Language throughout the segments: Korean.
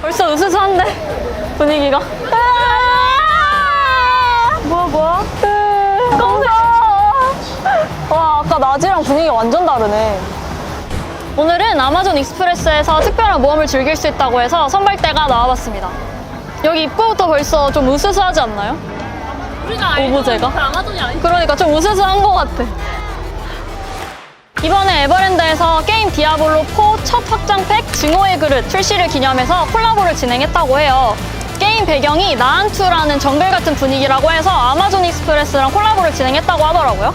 벌써 으스스한데 분위기가. 아! 뭐야 뭐야? 깜짝. 와 아까 낮이랑 분위기가 완전 다르네. 오늘은 아마존 익스프레스에서 특별한 모험을 즐길 수 있다고 해서 선발대가 나와봤습니다. 여기 입구부터 벌써 좀 으스스하지 않나요? 우리가 오브제가? 아마존이 아니 그러니까 좀 으스스한 것 같아. 이번에 에버랜드에서 게임 디아블로 4 첫 확장팩 증오의 그릇 출시를 기념해서 콜라보를 진행했다고 해요. 게임 배경이 나한투라는 정글 같은 분위기라고 해서 아마존 익스프레스랑 콜라보를 진행했다고 하더라고요.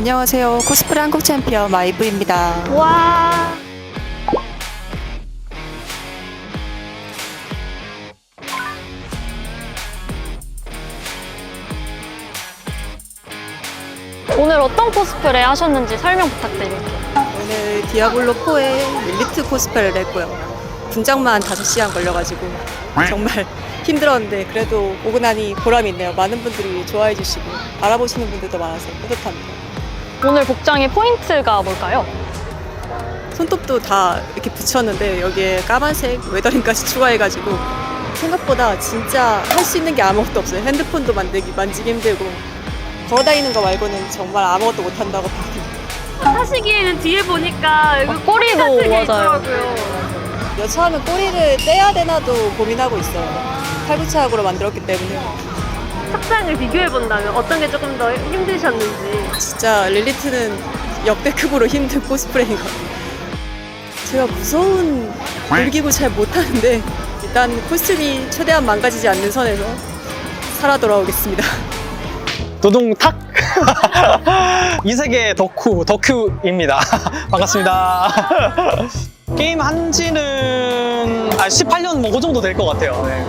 안녕하세요. 코스프레 한국 챔피언 마이브입니다. 와. 오늘 어떤 코스프레 하셨는지 설명 부탁드릴게요. 오늘 디아블로4의 릴리트 코스프레를 했고요. 분장만 5시간 걸려가지고 정말 힘들었는데 그래도 오고 나니 보람이 있네요. 많은 분들이 좋아해 주시고 알아보시는 분들도 많아서 뿌듯합니다. 오늘 복장의 포인트가 뭘까요? 손톱도 다 이렇게 붙였는데 여기에 까만색 웨더링까지 추가해가지고 생각보다 진짜 할 수 있는 게 아무것도 없어요. 핸드폰도 만들기 만지기 힘들고 걸어다니는 거 말고는 정말 아무것도 못한다고 봐요. 하시기에는 뒤에 보니까 여기 꼬리도 같은 게 맞아요. 있더라고요. 여차하면 꼬리를 떼야 되나도 고민하고 있어요. 팔부착으로 만들었기 때문에 착장을 비교해 본다면 어떤 게 조금 더 힘드셨는지. 진짜 릴리트는 역대급으로 힘든 코스프레인 것 같아요. 제가 무서운 놀기구 잘 못하는데 일단 코스튬이 최대한 망가지지 않는 선에서 살아 돌아오겠습니다. 노동탁 이 세계 덕후 덕후입니다 반갑습니다 게임 한지는 아, 18년 뭐 그 정도 될 것 같아요 네.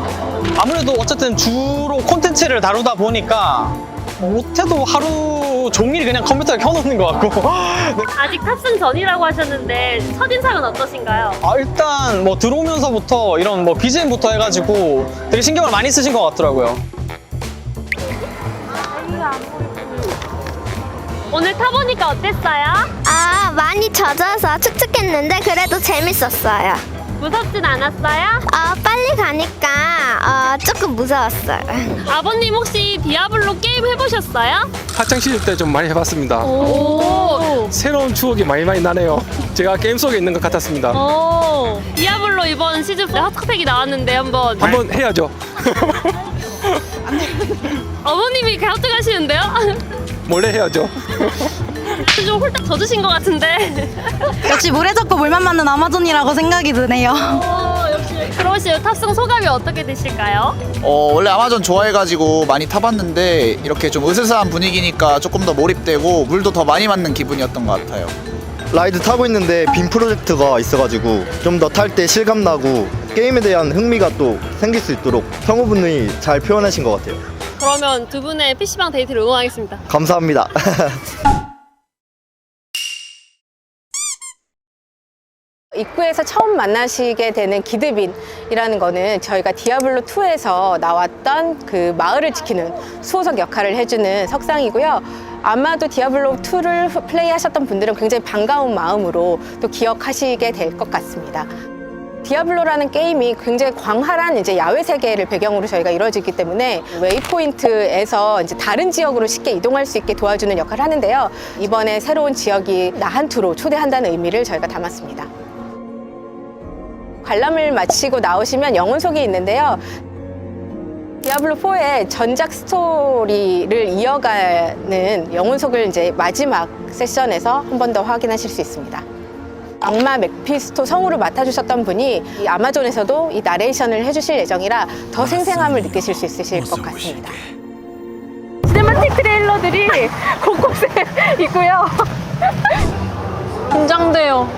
아무래도 어쨌든 주로 콘텐츠를 다루다 보니까 못해도 하루 종일 그냥 컴퓨터에 켜놓는 것 같고 네. 아직 탑승 전이라고 하셨는데 첫인상은 어떠신가요? 아, 일단 뭐 들어오면서부터 이런 뭐 BGM부터 해가지고 되게 신경을 많이 쓰신 것 같더라고요 오늘 타보니까 어땠어요? 아, 많이 젖어서 축축했는데 그래도 재밌었어요. 무섭진 않았어요? 아, 빨리 가니까 어, 조금 무서웠어요. 아버님 혹시 디아블로 게임 해보셨어요? 학창 시절 때 좀 많이 해봤습니다. 오. 새로운 추억이 많이 많이 나네요. 제가 게임 속에 있는 것 같았습니다. 오. 디아블로 이번 시즌 때 핫팩이 나왔는데 한번 한번 해야죠. 어머님이 갸우뚱하시는데요? 몰래 해야죠. 좀 홀딱 젖으신 것 같은데. 역시 물에 젖고 물만 맞는 아마존이라고 생각이 드네요. 오, 역시. 그러시 탑승 소감이 어떻게 되실까요? 어, 원래 아마존 좋아해가지고 많이 타봤는데 이렇게 좀 으스스한 분위기니까 조금 더 몰입되고 물도 더 많이 맞는 기분이었던 것 같아요. 라이드 타고 있는데 빔 프로젝트가 있어가지고 좀 더 탈 때 실감 나고 게임에 대한 흥미가 또 생길 수 있도록 성우분이 잘 표현하신 것 같아요. 그러면 두 분의 PC방 데이트를 응원하겠습니다. 감사합니다. 입구에서 처음 만나시게 되는 기드빈이라는 거는 저희가 디아블로 2에서 나왔던 그 마을을 지키는 수호석 역할을 해주는 석상이고요. 아마도 디아블로 2를 플레이하셨던 분들은 굉장히 반가운 마음으로 또 기억하시게 될 것 같습니다. 디아블로라는 게임이 굉장히 광활한 이제 야외 세계를 배경으로 저희가 이루어지기 때문에 웨이포인트에서 이제 다른 지역으로 쉽게 이동할 수 있게 도와주는 역할을 하는데요. 이번에 새로운 지역이 나한투로 초대한다는 의미를 저희가 담았습니다. 관람을 마치고 나오시면 영혼속이 있는데요. 디아블로4의 전작 스토리를 이어가는 영혼속을 이제 마지막 세션에서 한 번 더 확인하실 수 있습니다. 악마 맥피스토 성우를 맡아주셨던 분이 이 아마존에서도 이 나레이션을 해주실 예정이라 더 생생함을 느끼실 수 있으실 것 같습니다. 시네마틱 트레일러들이 곳곳에 있고요. 긴장돼요.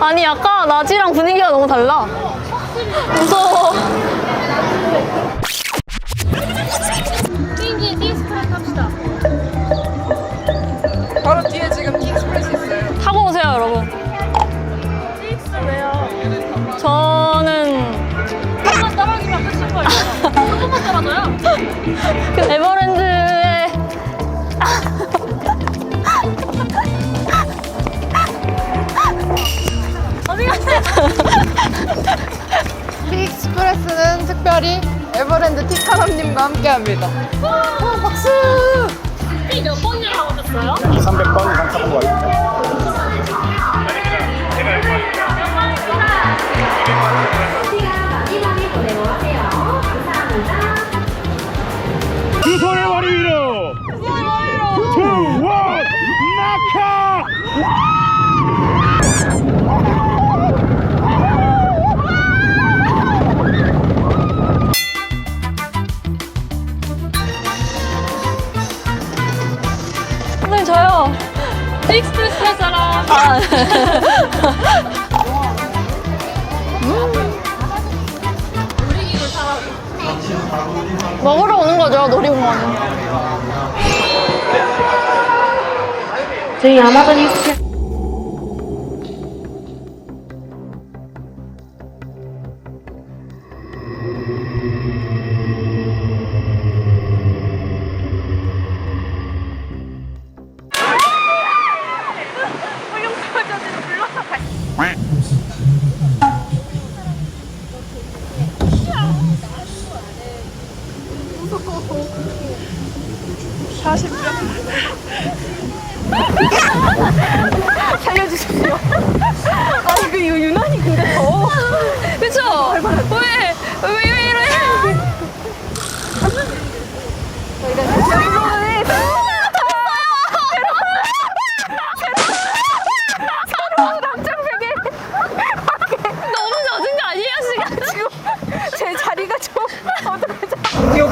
아니 아까 낮이랑 분위기가 너무 달라. 무서워. 특별히 에버랜드 티카람님과 함께합니다. 박수! 몇 번이나 하셨어요? 300번 이상 타본 것 같아요. 먹으러 오는 거죠 놀이공원. 저희 아마존 익스프레스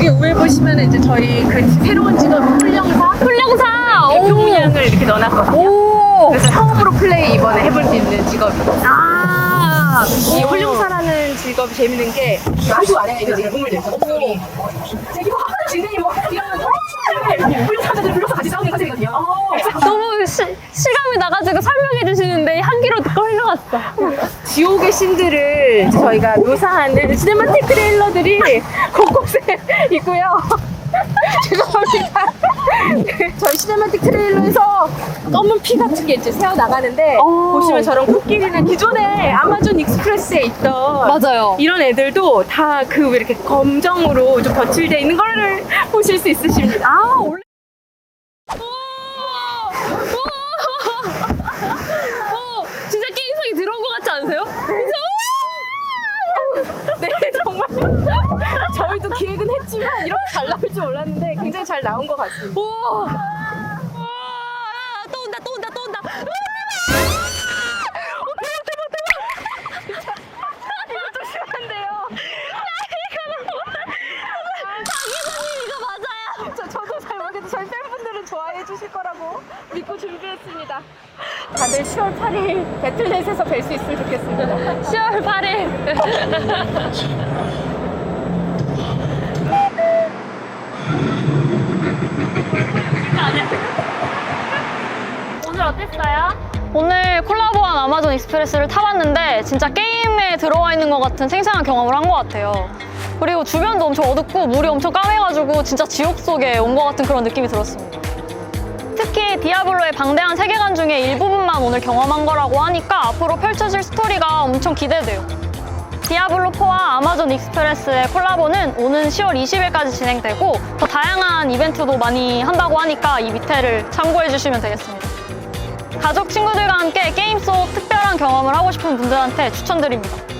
여기 위에 보시면 이제 저희 그 새로운 직업 훈령사 훈령사! 대표 문양을 이렇게 넣어놨거든요. 오! 그래서 처음으로 플레이 이번에 해볼 수 있는 직업이에요. 아! 이 훈령사라는 직업이 재밌는 게 아주 안에 있는 지금 동물들 목소리 뭐 진행이 뭐 이러면 훈련사들 불러서 같이 싸우는 컨셉이거든요. 너무 시, 시감이 나가지고 설명해 주시는데 향기로 듣고 흘러갔어. 지옥의 신들을 저희가 묘사하는 시네마틱 트레일러들이 곳곳에 있고요. 죄송합니다. 저희 시네마틱 트레일러에서 검은 피 같은 게 이제 새어 나가는데 보시면 저런 코끼리는 기존에 아마존 익스프레스에 있던 맞아요. 이런 애들도 다그왜 이렇게 검정으로 좀 덧칠되어 있는 거를 보실 수 있으십니다. 아, 원래. 오, 진짜 게임성이 들어온 것 같지 않으세요? 네, 정말 저희도 기획은 했지만 이렇게 잘 나올 줄 몰랐는데 굉장히 잘 나온 것 같습니다. 오! 와, 또 온다, 또 온다, 또 온다. 심한데요. 이거 맞아요. 저, 해 주실 거라고 믿고 준비했습니다. 다들 10월 8일 배틀넷에서 뵐 수 있으면 좋겠습니다. 10월 8일. 오늘 어땠어요? 오늘 콜라보한 아마존 익스프레스를 타봤는데 진짜 게임에 들어와 있는 것 같은 생생한 경험을 한 것 같아요. 그리고 주변도 엄청 어둡고 물이 엄청 까매가지고 진짜 지옥 속에 온 것 같은 그런 느낌이 들었습니다. 특히 디아블로의 방대한 세계관 중에 일부분만 오늘 경험한 거라고 하니까 앞으로 펼쳐질 스토리가 엄청 기대돼요. 디아블로4와 아마존 익스프레스의 콜라보는 오는 10월 20일까지 진행되고 더 다양한 이벤트도 많이 한다고 하니까 이 밑에를 참고해 주시면 되겠습니다. 가족, 친구들과 함께 게임 속 특별한 경험을 하고 싶은 분들한테 추천드립니다.